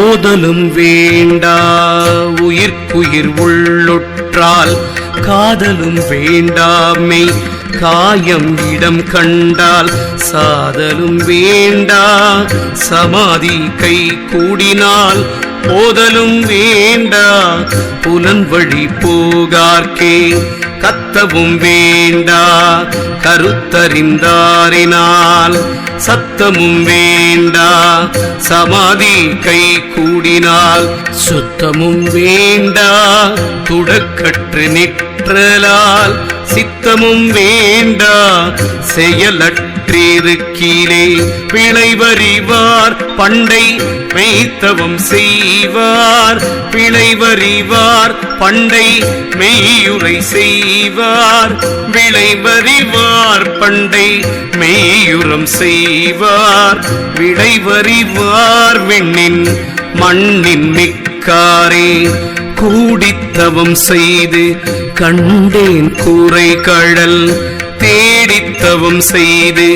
ஓதலும் வேண்டா உயிர்க்குயிர் உள்ளுற்றால் காதலும் வேண்டாமை காயம் இடம் கண்டால் சாதலும் வேண்டா. சமாதி கை கூடினால் போதலும் வேண்டா. புலன் வழி போகார்க்கே கத்தவும் வேண்டா. கருத்தறிந்தாரினால் சத்தமும் வேண்டா. சமாதி கை கூடினால் சுத்தமும் வேண்டா. துடக்கற்று நிற்றலால் சித்தமும் வேண்டா செயலற்றிருக்கீழே பிழைவறிவார் பண்டை மெய்த்தவம் செய்வார். பிழைவறிவார் பண்டை மெய்யுரை செய்வார். விளைவறிவார் பண்டை மெய்யுரம் செய்வார். விளைவறிவார் விண்ணின் மண்ணின் மிக்காரே. கூடித்தவம் செய்து கண்டேன் கூரை கழல் தேடித்தவம் செய்து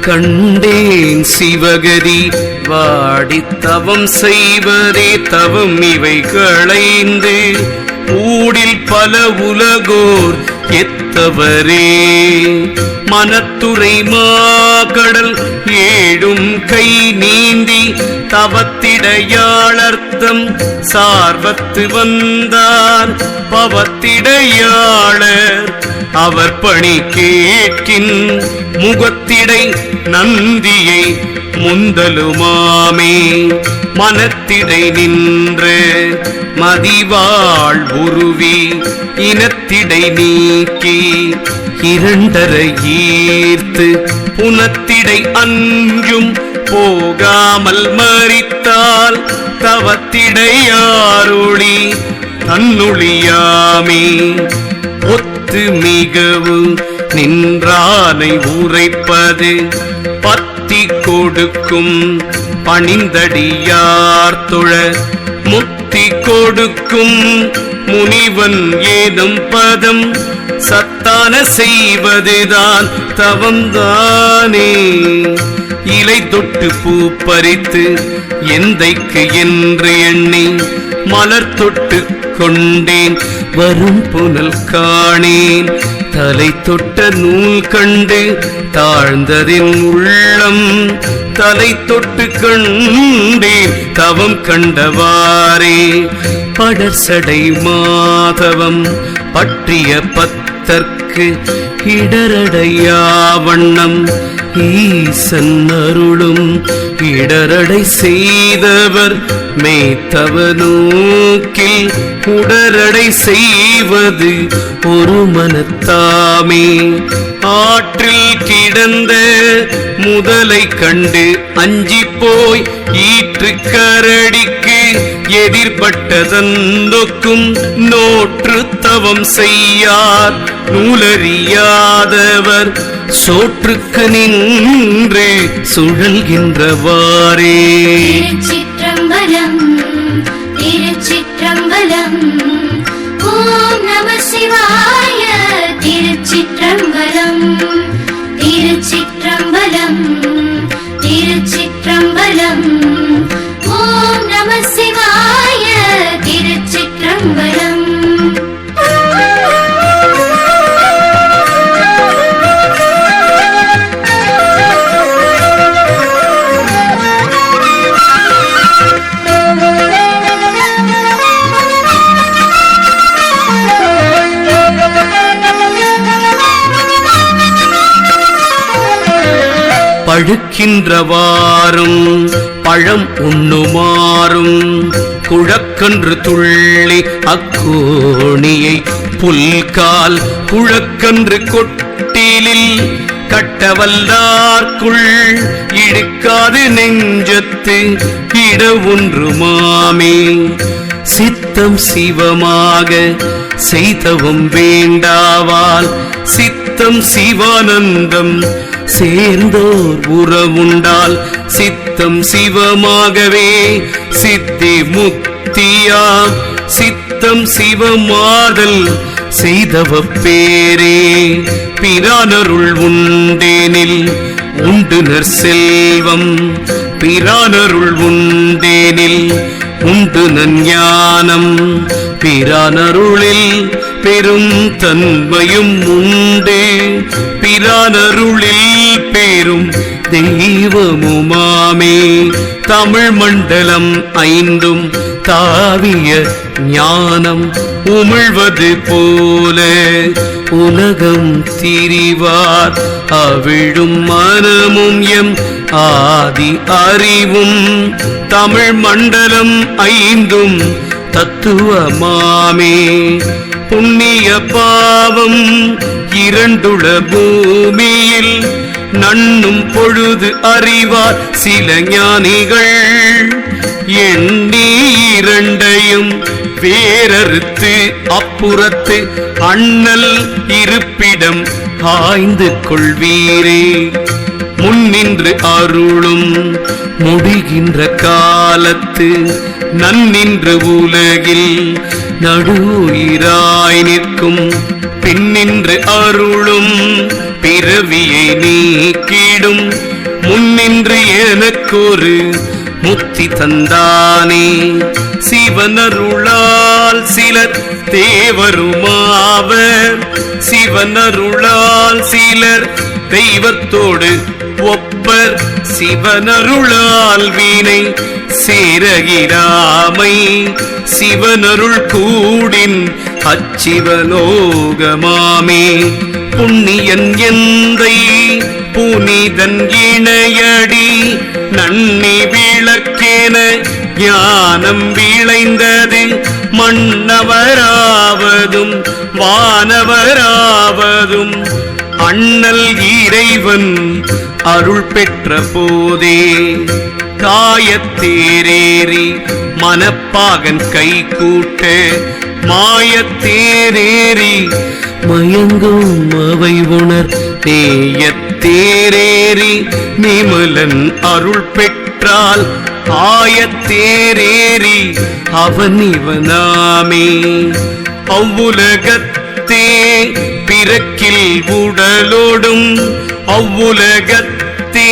கண்டேன் சிவகதி. வாடித்தவம் செய்வரே தவம் இவை களைந்து ஊடில் பல உலகோர் எத்தவரே மனத்துறை மாகடல் ஏழும் கை நீந்தி தவத்திடையாளர்த்தம் சார்வத்து வந்தார். பவத்திடையாளர் அவர் பணி கேட்கின் முகத்திடை நந்தியை முந்தலுமாமே. மனத்திடை நின்று மதிவாள் உருவி இனத்திடை நீக்கி இரண்டரை ஈர்த்து புனத்திடை அஞ்சும் போகாமல் மறித்தால் தவத்திடையாருளி தன்னுளியாமே. ஒத்து மிகவும் நின்றானை உரைப்பது பத்தி கொடுக்கும் பணிந்தடியார் தொழ முத்தி கொடுக்கும் முனிவன் ஏதும் பதம் சத்தான செய்வதுதான் தவம்தானே. இலை தொட்டு பூ பறித்து எந்தைக்கு என்று எண்ணி மலர் தொட்டு கொண்டேன் வரும் புனல் காணேன். தலை தொட்ட நூல் கண்டு தாழ்ந்ததின் உள்ளம். தலை தொட்டு கண்டே தவம் கண்டவாரே படர்சடை மாதவம் பற்றிய பத்தற்கு இடரடையா வண்ணம். ஈசன் அருளும் இடரடை செய்தவர் மேத்தவ உடரடை செய்வது ஒரு மனத்தாமே. ஆற்றில் கிடந்த முதலை கண்டு அஞ்சி போய் ஈற்று கரடி எதிர்பட்டதந்தொக்கும் நோற்று தவம் செய்யார். நூலறியாதவர் சோற்றுக்கு நின்று சுழல்கின்றவாரே திருச்சிற்றம்பலம் திருச்சிற்றம்பலம் ஓம் நம சிவாய திருச்சிற்றம்பலம் திருச்சிற்றம்பலம் திருச்சிற்றம்பலம் ஓம் நம சிவாய திருச்சிற்றம்பலம். பழுக்கின்றவாறும் பழம் உண்ணுமாறும் குழக்கன்று துள்ளி அக்கோணியை புல்கால் குழக்கன்று கொட்டிலில் கட்டவல்லார்க்குள் இழுக்காது நெஞ்சத்து இட ஒன்று மாமே. சித்தம் சிவமாக செய்தவும் வேண்டாவால் சித்தம் சிவானந்தம் சேர்ந்தோர் உறவுண்டால் சித்தம் சிவமாகவே சித்தி முக்தியா? சித்தம் சிவமாதல் செய்தவ பேரே பிரானருள் உண்டேனில் உண்டுனர் செல்வம். பிரானருள் உண்டேனில் உண்டு நஞ்ஞானம் பிரானருளில் பெரும் தன்மையும் உண்டு பிரானருளில் பெரும் தெய்வமுமாமே. தமிழ் மண்டலம் ஐந்தும் தாவிய ஞானம் உமிழ்வது போல. உலகம் திரிவார் அவிழும் மனமும் எம் ஆதி அறிவும். தமிழ் மண்டலம் ஐந்தும் தத்துவமாமே. புண்ணிய பாவம் இரண்டுள பூமியில் நண்ணும் பொழுது அறிவார் சில ஞானிகள். எண்ணி இரண்டையும் வேறறுத்து அப்புறத்து அண்ணல் இருப்பிடம் ஆய்ந்து கொள்வீரே. முன்னின்று அருளும் முடிகின்ற காலத்து நன்னின்று உலகில் நடுவுயிராய் நிற்கும். பின்னின்று அருளும் பிறவியை நீக்கிடும். முன்னின்று எனக்கொரு முத்தி தந்தானே. சிவனருளால் சிலர் தேவருமாவர். சிவனருளால் சிலர் தெய்வத்தோடு ஒப்பர். சிவனருளால் வீணை சேரகிராமை. சிவனருள் கூடின் அச்சிவலோகமாமே. புண்ணியன் எந்தை புனிதன் இணையடி நன்னி விளக்கேன ஞானம் விளைந்தது மன்னவராவதும் வானவராவதும் அண்ணல் இறைவன் அருள் பெற்ற போதே காயத்தேரேறி மனப்பாகன் கை கூட்ட மாயத்தேரேறி மயங்கும் அவை உணர் தேயத்தேரேறி நிமலன் அருள் பெற்றால் ஆயத்தேரேறி அவன் இவனாமே. அவ்வுலகத்தே பிறக்கில் உடலோடும் அவ்வுலகத்தே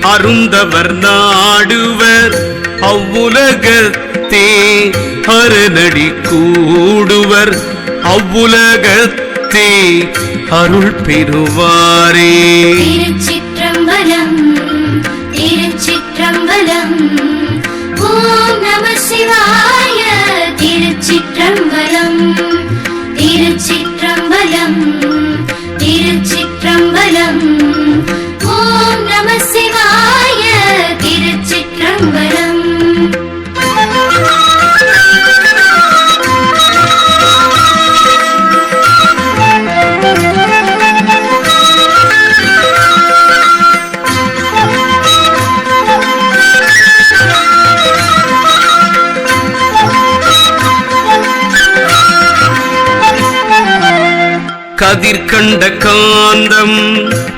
அருந்தவர் நாடுவர். அவ்வுலகத்தே அரணடி கூடுவர் அவ்வுலகத்தே அருள் பெறுவாரே. திருச்சிற்றம்பலம் திருச்சிற்றம்பலம். ஓம் நம சிவாய திருச்சிற்றம்பலம் திருச்சிற்றம்பலம் திருச்சிற்றம்பலம். ஓம் நம சிவாய திருச்சிற்றம்பலம். கதிர் கண்ட காந்தம்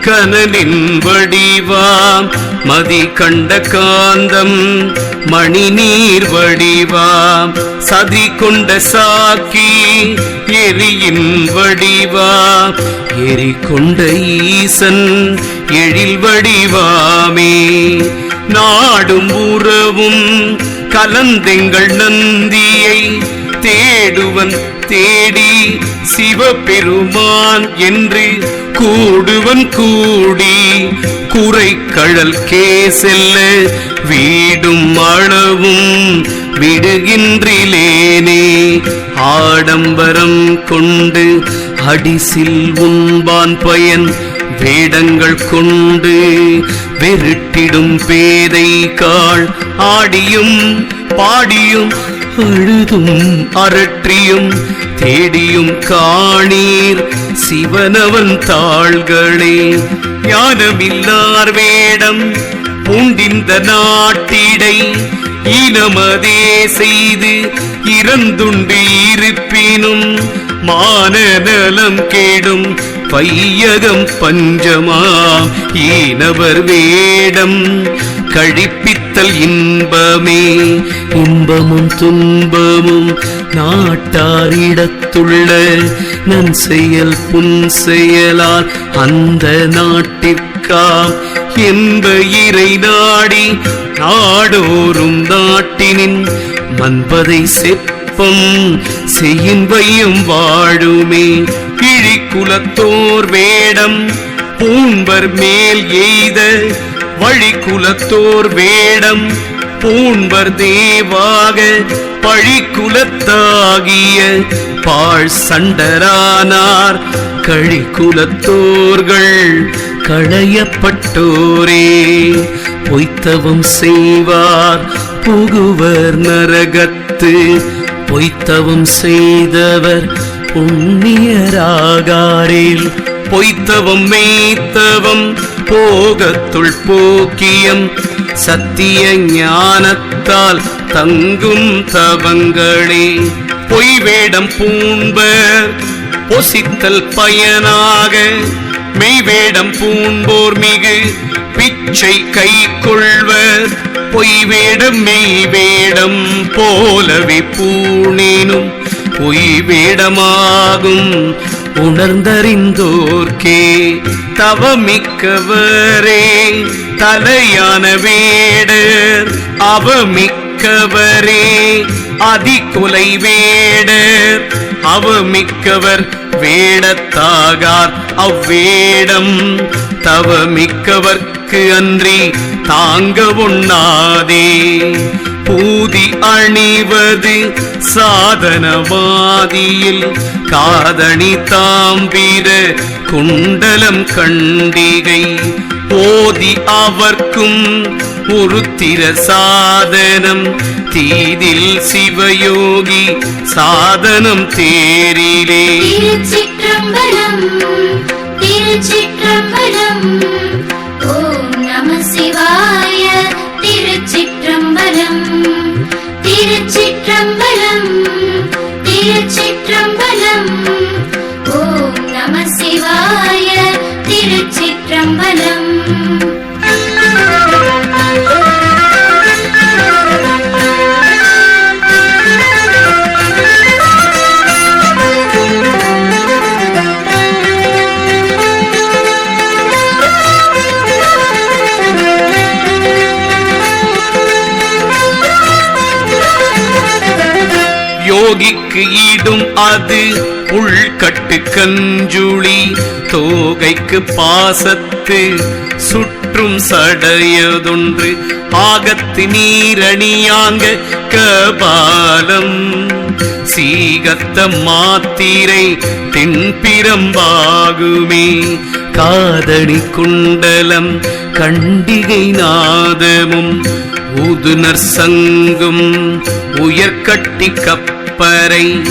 கனலின் வடிவாம் மதி கண்ட காந்தம் மணி நீர் வடிவாம் சதி கொண்ட சாக்கி எரியின் வடிவாம் எரி கொண்ட ஈசன் எழில் வடிவாமே? நாடும் உறவும் கலந்தெங்கள் நந்தியை தேடுவன் தேடி சிவபெருமான் என்று கூடுவன் கூடி குறைக்கழல் கே செல்ல வீடும் அளவும் விடுகின்றிலேனே. ஆடம்பரம் கொண்டு அடிசில் உண்பான் பயன் வேடங்கள் கொண்டு வெருட்டிடும் பேதை காள் ஆடியும் பாடியும் அழுதும் அரற்றியும் தேடியும் காணீர். சிவனவன் தாள்களே ஞானமில்லார் வேடம் பூண்டிந்த நாட்டிடை. ஈனமதே செய்து இறந்துண்டு இருப்பினும் மானநலம் கேடும் பையகம் பஞ்சமாம் ஈனவர் வேடம் கழிப்பித்தல் இன்பமே. இன்பமும் துன்பமும் நாட்டாரிடத்துள்ள நன் செயல் புன் செயலால் அந்த நாட்டிற்காம் என்ப இறை நாடி நாடோறும் நாட்டினின் மன்பதை செப்பம் செய்யும் வாழுமே. கிழிக்குலத்தோர் வேடம் பூம்பர் மேல் எய்த வழி குலத்தோர் வேடம் பூண்பர் தேவாக பழிக்குலத்தாகிய பாழ் சண்டரானார் கழிக்குலத்தோர்கள் களையப்பட்டோரே. பொய்த்தவம் செய்வார் புகுவர் நரகத்து. பொய்த்தவம் செய்தவர் புண்ணியராகாரில். பொய்த்தவம் மேய்த்தவம் போகத்துள் போக்கியம். சத்திய ஞானத்தால் தங்கும் தவங்களே. பொய் வேடம் பூண்பர் பொசித்தல் பயனாக. மெய்வேடம் பூண்போர் மிகு பிச்சை கை கொள்வர். பொய் வேடம் மெய் வேடம் போலவே பூணேனும். பொய் வேடமாகும் உணர்ந்தறிந்தோர்க்கே தவமிக்கவரே தலையான வேடர் அவமிக்கவரே அதிகுலை வேடர் அவமிக்கவர் வேடத்தாகார் அவ்வேடம் தவமிக்கவர் தவமிக்கவர்க்கு அன்றி தாங்க உண்ணாதே. பூதி அணிவது சாதனவாதியில் காதணி தாம்பிர குண்டலம் கண்டிகை. போதி அவர்க்கும் உருத்திர சாதனம் தீதில் சிவயோகி சாதனம் தேரிலே. திருச்சிற்றம்பலம் திருச்சிற்றம்பலம். யோகிக்கு அது. உள்கட்டு கஞ்சுளி தோகைக்கு பாசத்து சுற்றும் சடையதொன்று. ஆகத்து நீரணியாங்க கபாலம். சீகத்த மாத்திரை தென்பிரம்பாகுமே. காதணி குண்டலம் கண்டிகை நாதமும். ஊதுனர் சங்கும் உயர்கட்டி கப்பரை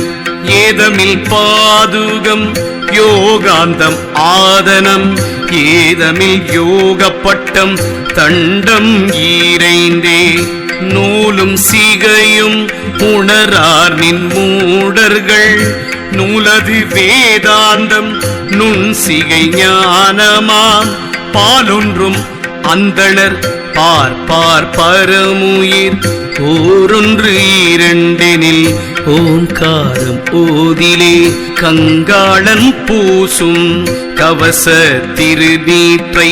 ஏதமில் பாதுகம் யோகாந்தம் ஆதனம். ஏதமில் யோகப்பட்டம் தண்டம் ஈரைந்தே. நூலும் சிகையும் உணரார் நின் மூடர்கள். நூலது வேதாந்தம் நுண் சிகை ஞானமாம். பாலொன்றும் அந்தணர் பார்ப்பார் பரமுயிர். ஓரொன்று இரண்டெனில் ஓங்காரம் ஓதிலே கங்காளன் பூசும் கவச திருநீற்றை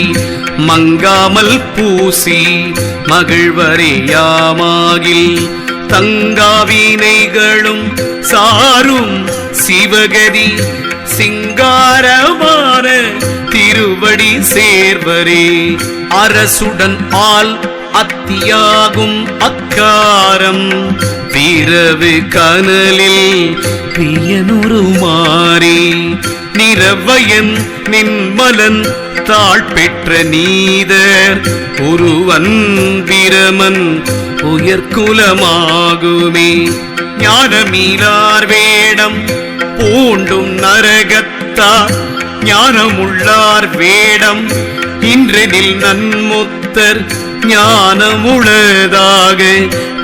மங்காமல் பூசி மகிழ்வரையாமாகில் தங்காவினைகளும் சாரும் சிவகதி சிங்காரமான திருவடி சேர்வரே. அரசுடன் ஆள் அத்தியாகும் அக்காரம். பிறவு கனலில் பிரியனுருமாறி நிறவயன் நின்மலன் தாழ் பெற்ற நீதர். உருவன் பிரமன் உயர்குலமாகுமே. ஞானமீலார் வேடம் பூண்டும் நரகத்தா. ஞானமுள்ளார் வேடம் இன்றெனில் நன்முத்தர் ஞானமுளதாக.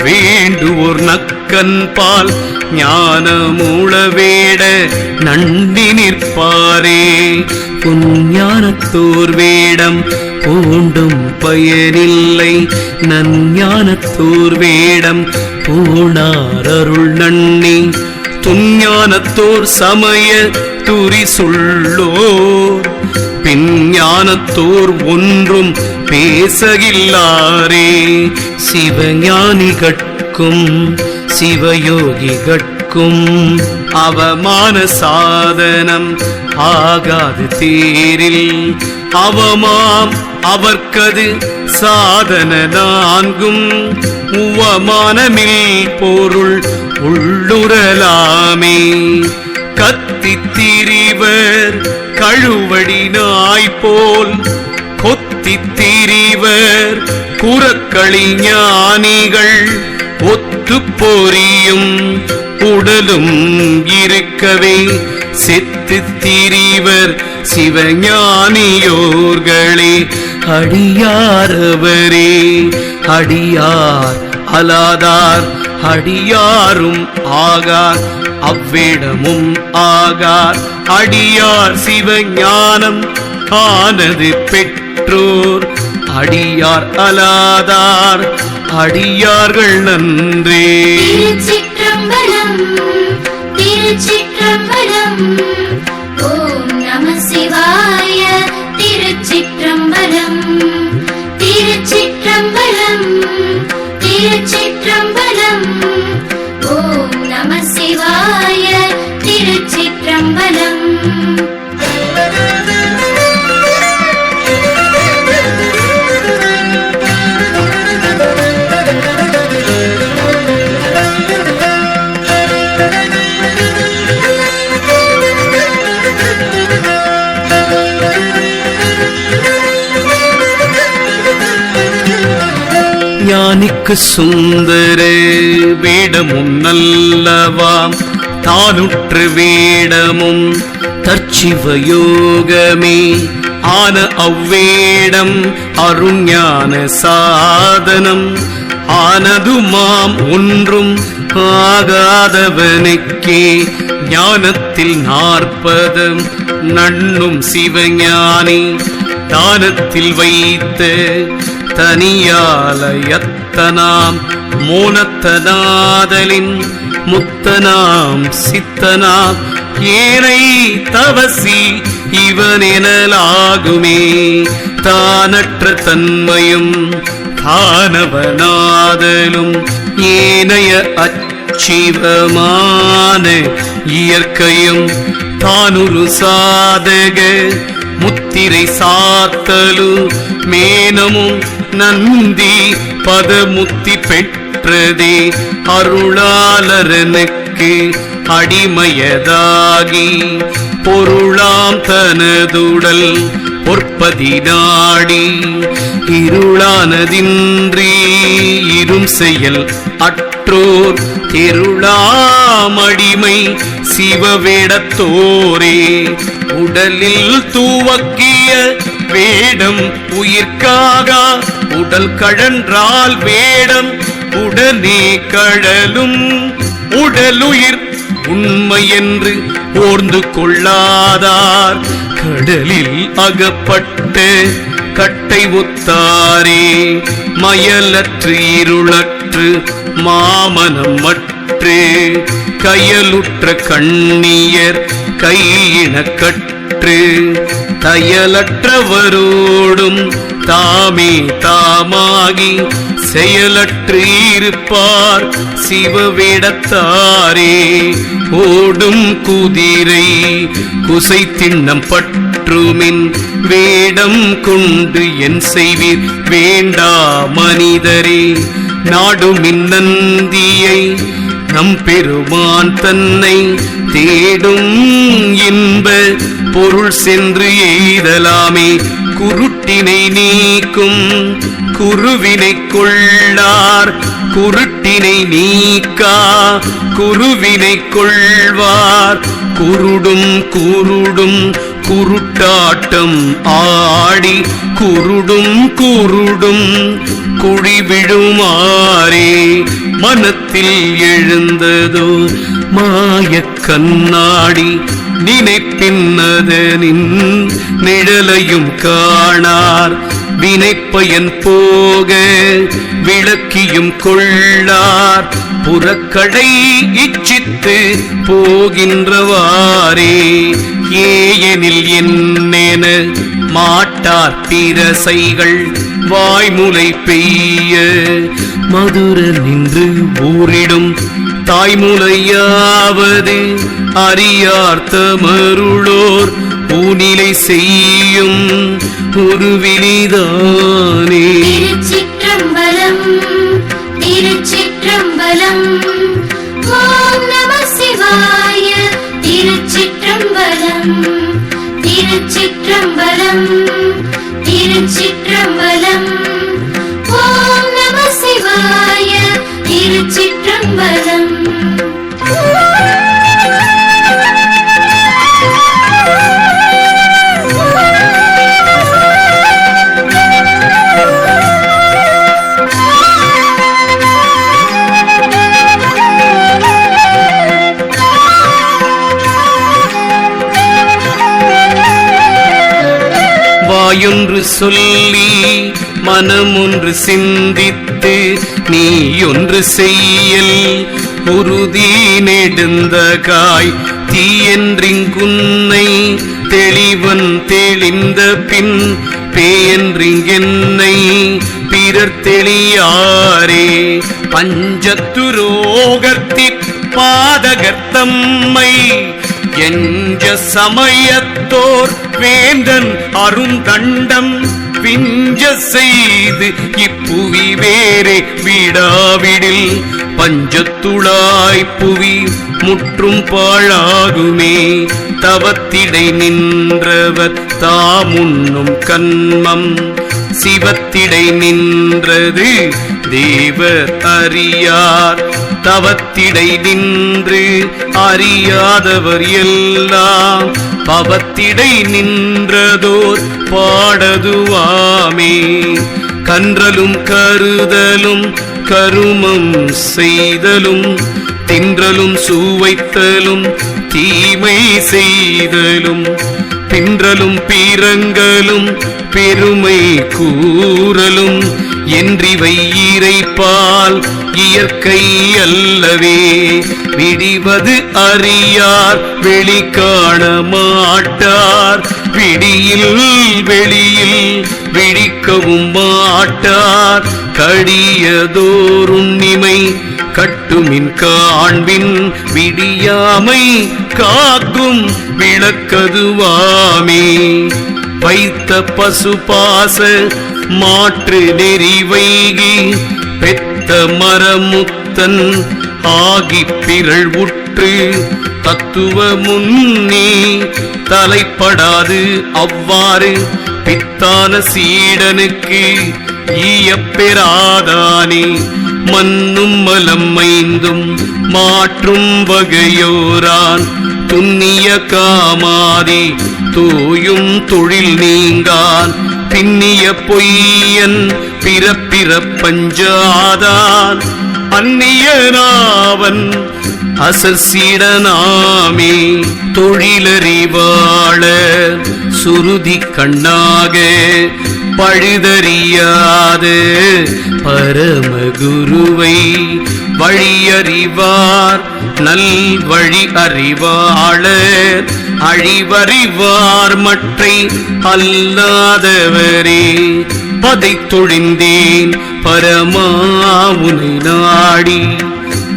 வேண்டுவோர் நக்கன் பால் ஞானமுள வேட நண்டி நிற்பாரே. பொன்ஞானத்தோர் வேடம் பூண்டும் பயனில்லை. நஞ்ஞானத்தோர் வேடம் பூணார் அருள் நன்னி. துஞ்ஞானத்தோர் சமய துரி சொல்லோ பின் ஞானத்தோர் ஒன்றும் பேசகில்லாரே. சிவஞானிகட்கும் சிவயோகிகட்கும் அவமான சாதனம் ஆகாது தேரில். அவமாம் அவர்க்கது சாதன நான்கும். உவமானமில் பொருள் உள்ளுரலாமே கத்தித் திரிவர் கழுவடி நாய் போல். கொத்தித் திரிவர் குரக்களி ஞானிகள் ஒத்து பொறியும் உடலும் இருக்கவே. செத்து திரிவர் சிவஞானியோர்களே அடியாரவரே. அடியார் அலாதார் அடியாரும் ஆகார். அவ்விடமும் ஆகார் அடியார் சிவஞானம் ஆனது பெற்றோர். அடியார் அலாதார் அடியார்கள் நன்றே. திருச்சிற்றம்பலம் திருச்சிற்றம்பலம் ஓம் நம சிவாய திருச்சிற்றம்பலம். திருச்சிற்றம்பலம் திருச்சிற்றம்பலம் ஓம் நம சிவாய திருச்சிற்றம்பலம். ஞானிக்கு சுந்தரே வேடமும் நல்லவாம். தானுற்று வேடமும் தற்சிவயோகமே. ஆன அவ்வேடம் அருஞான சாதனம். ஆனதுமாம் ஒன்றும் ஆகாதவனுக்கே. ஞானத்தில் நாற்பதம் நண்ணும் சிவஞானி. தானத்தில் வைத்த தனியாலயத்தனாம் மோனத்தனாதலின் முத்தனாம் சித்தனாம் ஏனை தவசி இவனெனலாகுமே. தானற்ற தன்மையும் தானவனாதலும் ஏனைய அச்சிவமான இயற்கையும் தானுரு சாதக முத்திரை சாத்தலு மேனமும் நந்தி பதமுத்தி பெற்றதே அருளாளரனுக்கு அடிமையதாகி பொருளாம் தனதுடல் பொற்பதி நாடி இருளானதின்றி இரும் செயல் அற்றோர் திருளாமடிமை சிவவேடத்தோரே உடலில் தூவக்கிய வேடம் உயிர்க்காக உடல் கழன்றால் வேடம் உடனே கழலும் உடலுயிர் உண்மை என்று ஓர்ந்து கொள்ளாதார். கடலில் அகப்பட்டு கட்டை ஒத்தாரே மயலற்று இருளற்று மாமனம் மற்று. கயலுற்ற கண்ணியர் கையிணக்கற்று தயலற்றவரோடும் தாமே தாமாகி செயலற்று இருப்பார் சிவவேடத்தாரே. ஓடும் குதிரை குசை திண்ணம் பற்றுமின் வேடம் கொண்டு என் செய்வீர் வேண்டா மனிதரே. நாடுமின் நந்தியை நம் பெருமான் தன்னை தேடும் இன்ப பொருள் சென்று எய்தலாமே குருட்டினை நீக்கும் குருவினை கொள்ளார் குருட்டினை நீக்கா குருவினை கொள்வார் குருடும் குருடும் குருட்டாட்டம் ஆடி. குருடும் குருடும் குழி விழுமாறே மனத்தில் எழுந்ததோ மாய கண்ணாடி. நினைப்பின்னதனின் நிழலையும் காணார். வினைப்பயன் போக விளக்கியும் கொள்ளார். புறக்கடை இச்சித்து போகின்றவாரே ஏயெனில் என்னென மாட்டார் பிரசைகள் வாய்முலை பெய்ய. மதுர நின்று ஊரிடும் தாய்முலையாவது அறியார் தமருளோர் ஊனிலை செய்யும் உருவினிதானே திருச்சிற்றம்பலம் திருச்சிற்றம்பலம். ஓம் நம சிவாய திருச்சிற்றம்பலம் திருச்சிற்றம்பலம் திருச்சிற்றம்பலம். ஓம் நம சிவாய திருச்சிற்றம்பலம். வாயொன்று சொல்லி மனமொன்று சிந்தித்து நீ ஒன்று செய்யல். உறுதி நெடுந்த காய் தீயன்றிங்குன்னை தெளிவன் தெளிந்த பின் பேயன்றிங்கென்னை பிறர் தெளியாரே. பஞ்சத்துரோகத்திற் பாதகத்தம்மை என்ற சமயத்தோர் வேந்தன் அருந்தண்டம் விஞ்ச செய்து இப்புவி வேறே விடாவிடில் பஞ்சத்துளாய் புவி முற்றும் பாழாகுமே. தவத்திடை நின்றவர் தாமுண்ணும் கண்மம் சிவத்திடை நின்றது தேவ அறியார் தவத்திடை நின்று அறியாதவர் எல்லாம். பவத்திடை நின்றதோர் பாடதுவாமே. கன்றலும் கருதலும் கருமம் செய்தலும் தின்றலும் சூவைத்தலும் தீமை செய்தலும் பின்றலும் பீரங்களும் பெருமை கூறலும் என்றிவை இறைப்பால் இயற்கை அல்லவே விடிவது அறியார் வெளி காண மாட்டார். விடியில் வெளியில் விழிக்கவும் மாட்டார். கடியதோருண்ணிமை கட்டுமின் காண்பின் விடியாமை காக்கும் விளக்கதுவாமே. வைத்த பசுபாச மாற்று நெறி வைகி பெத்த மரமுத்தன் ஆகி பிறள் உற்று தத்துவ முன்னே தலைப்படாது அவ்வாறு பித்தான சீடனுக்கு ஈயப்பெறாதானே மண்ணும் மலம் மைந்தும் மாற்றும் வகையோரான் துண்ணிய காமாதி தூயும் தொழில் நீங்கான். பின்னிய பொய்யன் பிறப்பிற பஞ்சாதான் அந்நியனாவன் அசசிடனாமே தொழிலறிவாள சுருதி கண்ணாக பழுதறியாத பரமகுருவை வழியறிவார் நல் வழி அறிவாளர். அழிவறிவார் மற்றை அல்லாதவரே. பதைத்தொழிந்தேன் பரமாவுனை நாடி.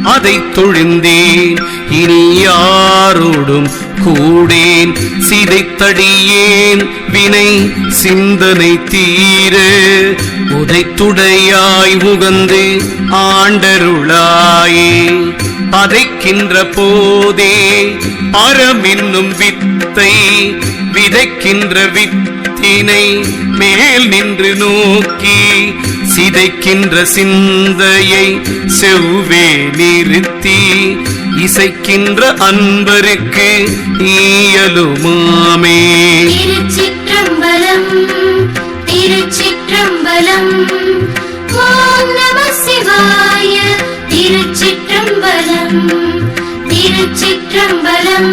அதை தொழிந்தேன் இனி யாரோடும் கூடேன். சிதைத்தடியேன் வினை சிந்தனை தீர. உதைத்துடையாய் உகந்து ஆண்டருளாயே. பதைக்கின்ற போதே பரமென்னும் வித்தை விதைக்கின்ற வித்தினை மேல் நின்று நோக்கி சிதைக்கின்ற சிந்தையை செவ்வே நிறுத்தி இசைக்கின்ற அன்பருக்கு இயலுமாமே திருச்சிற்றம்பலம் திருச்சிற்றம்பலம் ஓம் நம சிவாய திருச்சிற்றம்பலம் திருச்சிற்றம்பலம்.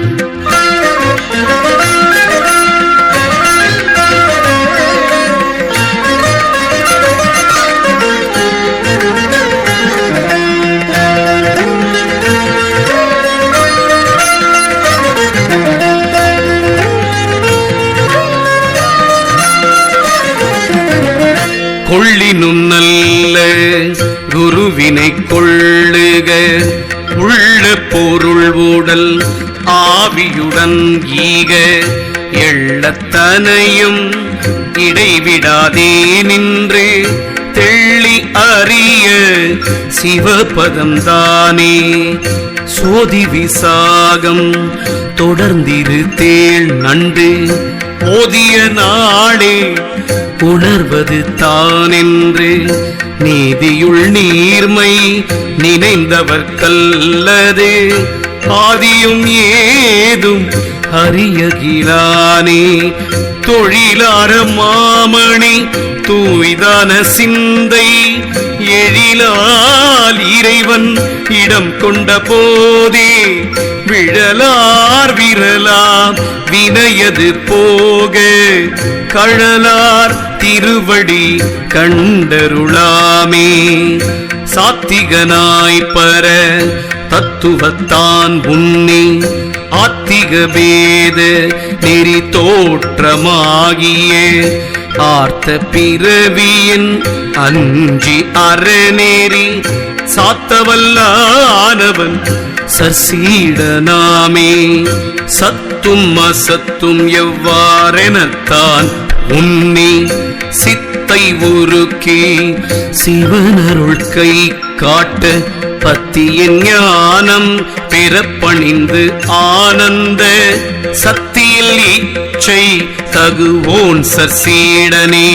தனையும் இடைவிடாதே நின்று தெள்ளி அறிய சிவபதம் தானே சோதி விசாகம் தொடர்ந்திரு தேள் நண்டு போதிய நாளே உணர்வது தானென்று நீதியுள் நீர்மை நினைந்தவர் கல்லது ஆதியும் ஏதும் அறியகிலானே. தொழிலார மாமணி தூய்தான சிந்தை. எழிலால் இறைவன் இடம் கொண்ட போதே. விழலார் விரலாம் வினையது போக. கழலார் திருவடி கண்டருளாமே. சாத்திகனாய் பர தத்துவத்தான் உன்னி. ஆத்திக பேத நெறி தோற்றமாகிய. ஆர்த்த பிறவியின் அஞ்சி அறநேரி சாத்தவல்லானவன் சசீடனாமே சத்தும் அசத்தும் எவ்வாறெனத்தான் உன்னி சித்தை உருக்கி சிவனருள் கை காட்ட பத்தியின் ஞானம் பிறப்பணிந்து ஆனந்த சத்தியில் இச்சை தகுவோன் சசீடனே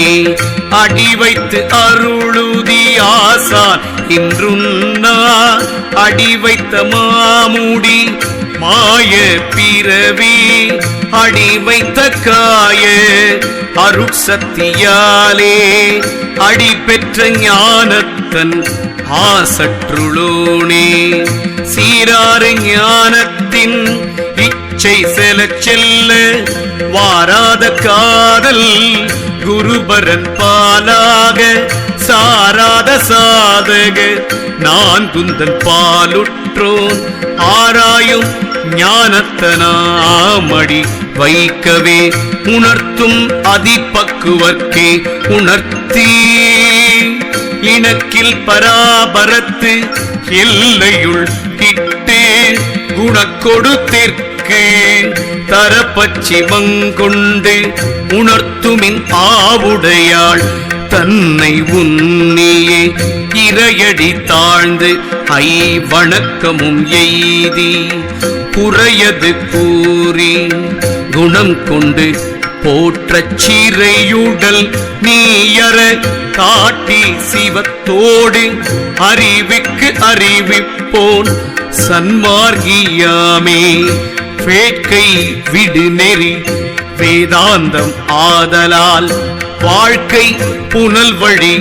அடி வைத்து அருளுதி ஆசான் இன்றுண்ணா. அடி வைத்த மாமுடி மாய பிறவி அடி வைத்த காய அருட்சத்தியாலே அடி பெற்ற ஞானத்தன் ஆசற்றுளோனே. சீராறு ஞானத்தின் இச்சை செல செல்ல வாராத காதல் குருபரன் பாலாக சாராத சாதக நான் குந்தன் பாலுற்றோன் ஆராயும் ஞானத்தனாமடி வைக்கவே உணர்த்தும் அதிபக்குவர்க்கே உணர்த்தி. இணக்கில் பராபரத்து எல்லையுள் கிட்டே குணக்கொடுத்திற்கு. தரப்பச்சிவங்கொண்டு உணர்த்துமின் ஆவுடையாள் தன்னை உன்னியே இரையடி தாழ்ந்து ஐ வணக்கமும் எய்தி. குறையது கூறி குணம் கொண்டு போற்றச் சீரையுடல் நீயற காட்டி சிவத்தோடு அறிவுக்கு அறிவிப்போன் சன்மார்கியாமே. வேட்கை விடு நெறி வேதாந்தம் ஆதலால் வாழ்க்கை புனல் வழி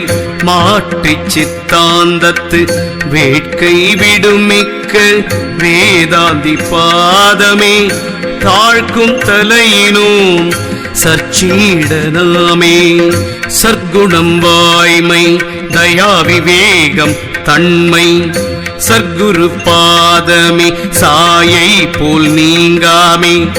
மாற்றிச் சித்தாந்தத்து வேட்கை விடுமிக்க வேதாந்தி பாதமே தாழ்க்கும் தலையினும் சர்ச்சீடனாமே சர்க்குணம் வாய்மை தயா விவேகம் தன்மை. சர்க்குரு பாதமே சாயை போல் நீங்காமே.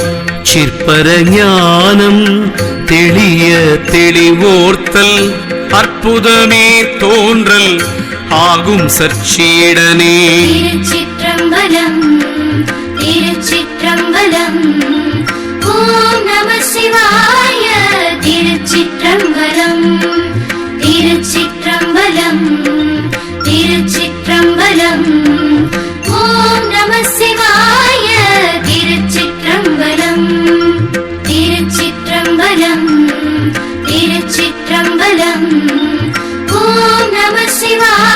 சிற்பர ஞானம் தெளிய தெளிவோர்த்தல் அற்புதமே தோன்றல் ஆகும் சர்ச்சீடனே திருச்சிற்றம்பலம் திருச்சிற்றம்பலம். ஓம் நம சிவாய திருச்சிற்றம்பலம் திருச்சிற்றம்பலம் திருச்சிற்றம்பலம். ஓம் நம சிவாய திருச்சிற்றம்பலம் திருச்சிற்றம்பலம் திருச்சிற்றம்பலம். ஓம் நம சிவாய